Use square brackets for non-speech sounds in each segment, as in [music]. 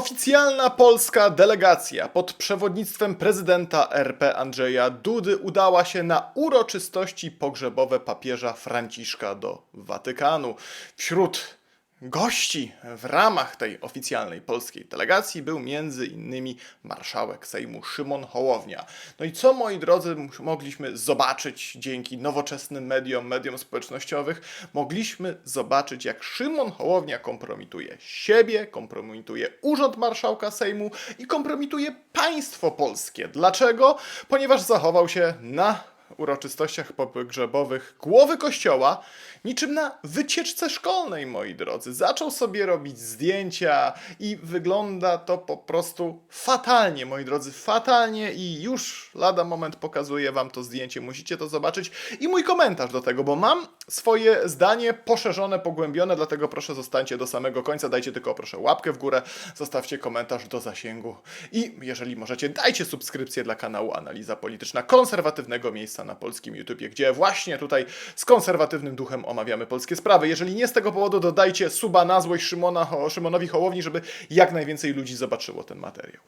Oficjalna polska delegacja pod przewodnictwem prezydenta RP Andrzeja Dudy udała się na uroczystości pogrzebowe papieża Franciszka do Watykanu. Wśród gości w ramach tej oficjalnej polskiej delegacji był między innymi marszałek Sejmu Szymon Hołownia. No i co moi drodzy mogliśmy zobaczyć dzięki nowoczesnym mediom, mediom społecznościowych? Mogliśmy zobaczyć jak Szymon Hołownia kompromituje siebie, kompromituje urząd marszałka Sejmu i kompromituje państwo polskie. Dlaczego? Ponieważ zachował się na uroczystościach pogrzebowych głowy kościoła, niczym na wycieczce szkolnej, moi drodzy. Zaczął sobie robić zdjęcia i wygląda to po prostu fatalnie, moi drodzy, fatalnie i już lada moment pokazuję wam to zdjęcie, musicie to zobaczyć. I mój komentarz do tego, bo mam swoje zdanie poszerzone, pogłębione, dlatego proszę zostańcie do samego końca, dajcie tylko proszę łapkę w górę, zostawcie komentarz do zasięgu. I jeżeli możecie, dajcie subskrypcję dla kanału Analiza Polityczna, konserwatywnego miejsca na polskim YouTubie, gdzie właśnie tutaj z konserwatywnym duchem omawiamy polskie sprawy. Jeżeli nie z tego powodu, dodajcie suba na złość Szymona, Ho- Szymonowi Hołowni, żeby jak najwięcej ludzi zobaczyło ten materiał.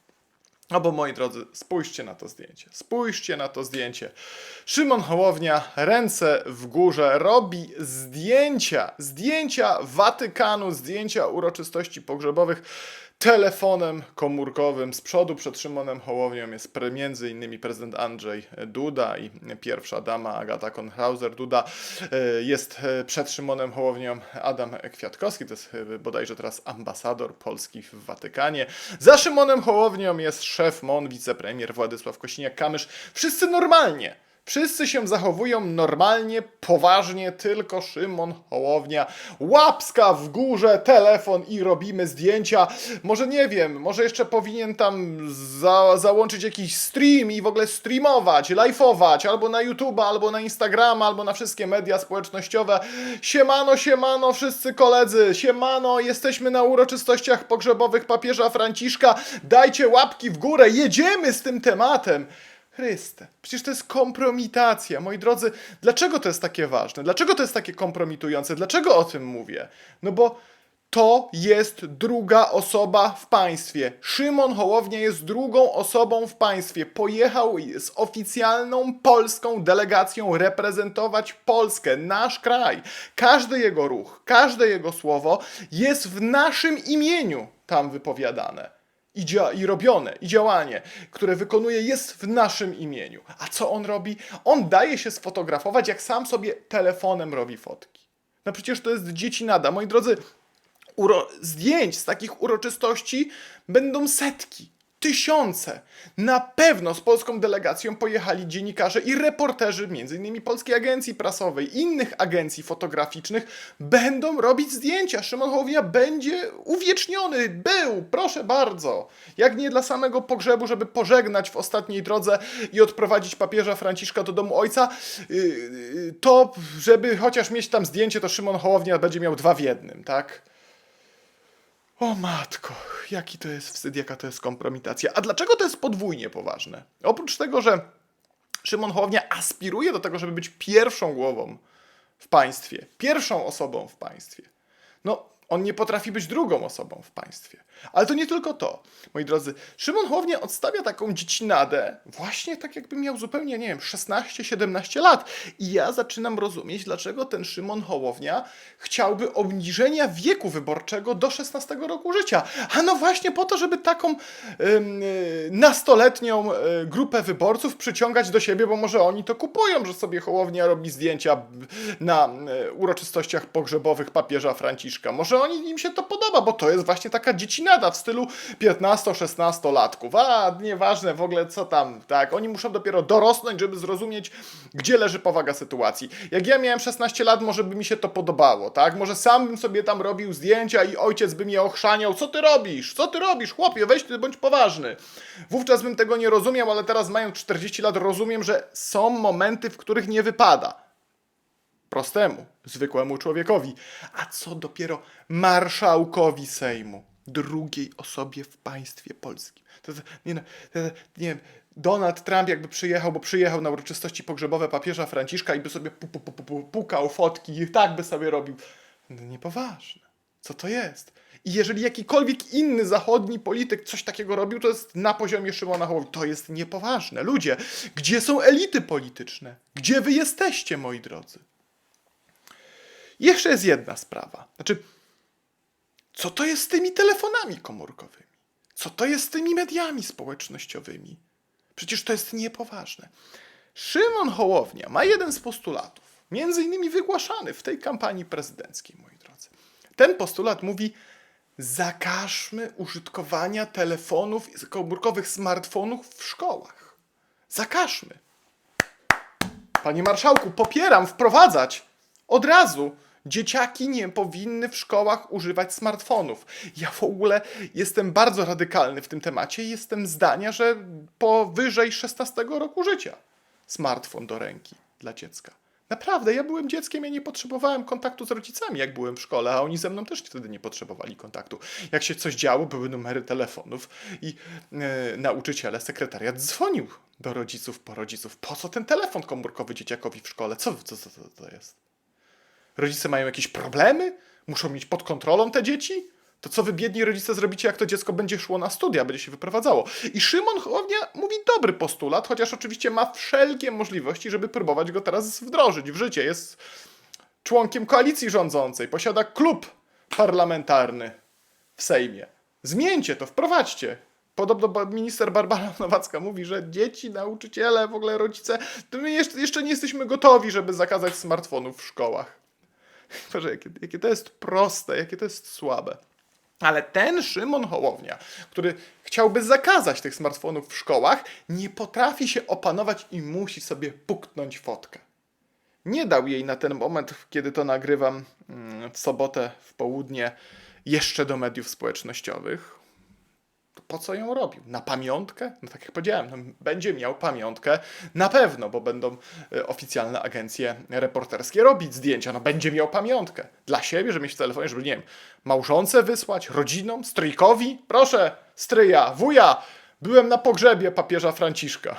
No bo moi drodzy, spójrzcie na to zdjęcie. Spójrzcie na to zdjęcie. Szymon Hołownia, ręce w górze, robi zdjęcia, zdjęcia Watykanu, zdjęcia uroczystości pogrzebowych telefonem komórkowym. Z przodu przed Szymonem Hołownią jest między innymi prezydent Andrzej Duda i pierwsza dama Agata Konhauser-Duda. E, Jest e, przed Szymonem Hołownią Adam Kwiatkowski, to jest e, bodajże teraz ambasador Polski w Watykanie. Za Szymonem Hołownią jest szef MON, wicepremier Władysław Kośniak-Kamysz. Wszyscy normalnie. Wszyscy się zachowują normalnie, poważnie, tylko Szymon Hołownia. Łapska w górze, telefon i robimy zdjęcia. Może nie wiem, może jeszcze powinien tam za, załączyć jakiś stream i w ogóle streamować, live'ować, albo na YouTube'a, albo na Instagrama, albo na wszystkie media społecznościowe. Siemano, siemano, wszyscy koledzy, siemano, jesteśmy na uroczystościach pogrzebowych papieża Franciszka. Dajcie łapki w górę, jedziemy z tym tematem. Chryste, przecież to jest kompromitacja. Moi drodzy, dlaczego to jest takie ważne? Dlaczego to jest takie kompromitujące? Dlaczego o tym mówię? No bo to jest druga osoba w państwie. Szymon Hołownia jest drugą osobą w państwie. Pojechał z oficjalną polską delegacją reprezentować Polskę, nasz kraj. Każdy jego ruch, każde jego słowo jest w naszym imieniu tam wypowiadane i, dzia- i robione, i działanie, które wykonuje, jest w naszym imieniu. A co on robi? On daje się sfotografować, jak sam sobie telefonem robi fotki. No przecież to jest dzieci nada. Moi drodzy, zdjęć z takich uroczystości będą setki. Tysiące. Na pewno z polską delegacją pojechali dziennikarze i reporterzy, m.in. Polskiej Agencji Prasowej, innych agencji fotograficznych, będą robić zdjęcia. Szymon Hołownia będzie uwieczniony. Był, proszę bardzo. Jak nie dla samego pogrzebu, żeby pożegnać w ostatniej drodze i odprowadzić papieża Franciszka do domu ojca, yy, yy, to żeby chociaż mieć tam zdjęcie, to Szymon Hołownia będzie miał dwa w jednym, tak? O matko, jaki to jest wstyd, jaka to jest kompromitacja. A dlaczego to jest podwójnie poważne? Oprócz tego, że Szymon Hołownia aspiruje do tego, żeby być pierwszą głową w państwie, pierwszą osobą w państwie. No, on nie potrafi być drugą osobą w państwie. Ale to nie tylko to. Moi drodzy, Szymon Hołownia odstawia taką dziecinadę, właśnie tak jakby miał zupełnie, nie wiem, 16-17 lat. I ja zaczynam rozumieć, dlaczego ten Szymon Hołownia chciałby obniżenia wieku wyborczego do 16 roku życia. A no właśnie po to, żeby taką ym, y, nastoletnią y, grupę wyborców przyciągać do siebie, bo może oni to kupują, że sobie Hołownia robi zdjęcia na y, uroczystościach pogrzebowych papieża Franciszka. Może oni, im się to podoba, bo to jest właśnie taka dziecinada w stylu 15-16 latków. A, nieważne w ogóle co tam, tak. Oni muszą dopiero dorosnąć, żeby zrozumieć, gdzie leży powaga sytuacji. Jak ja miałem 16 lat, może by mi się to podobało, tak? Może sam bym sobie tam robił zdjęcia i ojciec by mnie ochrzaniał. Co ty robisz? Co ty robisz? Chłopie, weź ty, bądź poważny. Wówczas bym tego nie rozumiał, ale teraz mając 40 lat rozumiem, że są momenty, w których nie wypada prostemu, zwykłemu człowiekowi, a co dopiero marszałkowi Sejmu, drugiej osobie w państwie polskim. To, nie, no, nie wiem, Donald Trump jakby przyjechał, bo przyjechał na uroczystości pogrzebowe papieża Franciszka i by sobie pu, pu, pu, pu, pukał fotki i tak by sobie robił. No, niepoważne. Co to jest? I jeżeli jakikolwiek inny zachodni polityk coś takiego robił, to jest na poziomie Szymona Hołowni. To jest niepoważne. Ludzie, gdzie są elity polityczne? Gdzie wy jesteście, moi drodzy? Jeszcze jest jedna sprawa. Znaczy, co to jest z tymi telefonami komórkowymi? Co to jest z tymi mediami społecznościowymi? Przecież to jest niepoważne. Szymon Hołownia ma jeden z postulatów, między innymi wygłaszany w tej kampanii prezydenckiej, moi drodzy. Ten postulat mówi: zakażmy użytkowania telefonów komórkowych, smartfonów w szkołach. Zakażmy. Panie marszałku, popieram wprowadzać od razu. Dzieciaki nie powinny w szkołach używać smartfonów. Ja w ogóle jestem bardzo radykalny w tym temacie i jestem zdania, że powyżej 16 roku życia smartfon do ręki dla dziecka. Naprawdę, ja byłem dzieckiem, ja nie potrzebowałem kontaktu z rodzicami, jak byłem w szkole, a oni ze mną też wtedy nie potrzebowali kontaktu. Jak się coś działo, były numery telefonów i e, nauczyciele, sekretariat dzwonił do rodziców po rodziców. Po co ten telefon komórkowy dzieciakowi w szkole? Co, co, co to jest? Rodzice mają jakieś problemy? Muszą mieć pod kontrolą te dzieci? To co wy biedni rodzice zrobicie, jak to dziecko będzie szło na studia, będzie się wyprowadzało? I Szymon Hołownia mówi dobry postulat, chociaż oczywiście ma wszelkie możliwości, żeby próbować go teraz wdrożyć w życie. Jest członkiem koalicji rządzącej, posiada klub parlamentarny w Sejmie. Zmieńcie to, wprowadźcie. Podobno minister Barbara [laughs] Nowacka mówi, że dzieci, nauczyciele, w ogóle rodzice, my jeszcze nie jesteśmy gotowi, żeby zakazać smartfonów w szkołach. [laughs] Boże, jakie, jakie to jest proste, jakie to jest słabe. Ale ten Szymon Hołownia, który chciałby zakazać tych smartfonów w szkołach, nie potrafi się opanować i musi sobie puknąć fotkę. Nie dał jej na ten moment, kiedy to nagrywam mm, w sobotę w południe, jeszcze do mediów społecznościowych. To po co ją robił? Na pamiątkę? No tak jak powiedziałem, no, będzie miał pamiątkę na pewno, bo będą e, oficjalne agencje reporterskie robić zdjęcia. No będzie miał pamiątkę. Dla siebie, żeby mieć w telefonie, żeby, nie wiem, małżonce wysłać, rodzinom, stryjkowi. Proszę, stryja, wuja, byłem na pogrzebie papieża Franciszka.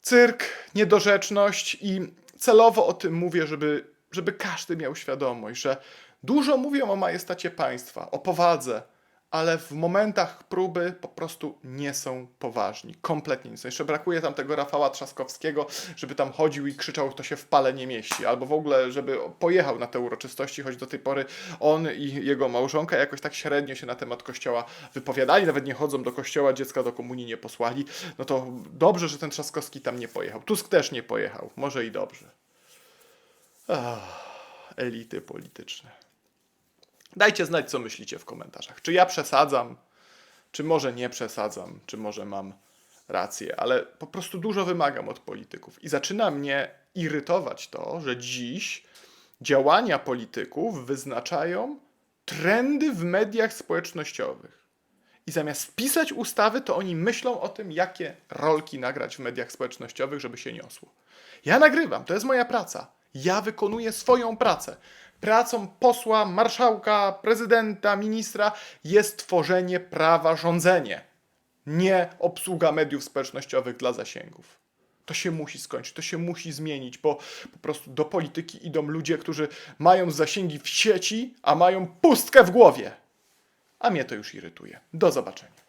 Cyrk, niedorzeczność i celowo o tym mówię, żeby, żeby każdy miał świadomość, że dużo mówią o majestacie państwa, o powadze, ale w momentach próby po prostu nie są poważni. Kompletnie nie są. Jeszcze brakuje tam tego Rafała Trzaskowskiego, żeby tam chodził i krzyczał, to się w pale nie mieści. Albo w ogóle, żeby pojechał na te uroczystości, choć do tej pory on i jego małżonka jakoś tak średnio się na temat kościoła wypowiadali, nawet nie chodzą do kościoła, dziecka do komunii nie posłali. No to dobrze, że ten Trzaskowski tam nie pojechał. Tusk też nie pojechał. Może i dobrze. Ach, elity polityczne. Dajcie znać, co myślicie w komentarzach. Czy ja przesadzam, czy może nie przesadzam, czy może mam rację, ale po prostu dużo wymagam od polityków. I zaczyna mnie irytować to, że dziś działania polityków wyznaczają trendy w mediach społecznościowych. I zamiast pisać ustawy, to oni myślą o tym, jakie rolki nagrać w mediach społecznościowych, żeby się niosło. Ja nagrywam, to jest moja praca. Ja wykonuję swoją pracę. Pracą posła, marszałka, prezydenta, ministra jest tworzenie prawa, rządzenie, nie obsługa mediów społecznościowych dla zasięgów. To się musi skończyć, to się musi zmienić, bo po prostu do polityki idą ludzie, którzy mają zasięgi w sieci, a mają pustkę w głowie. A mnie to już irytuje. Do zobaczenia.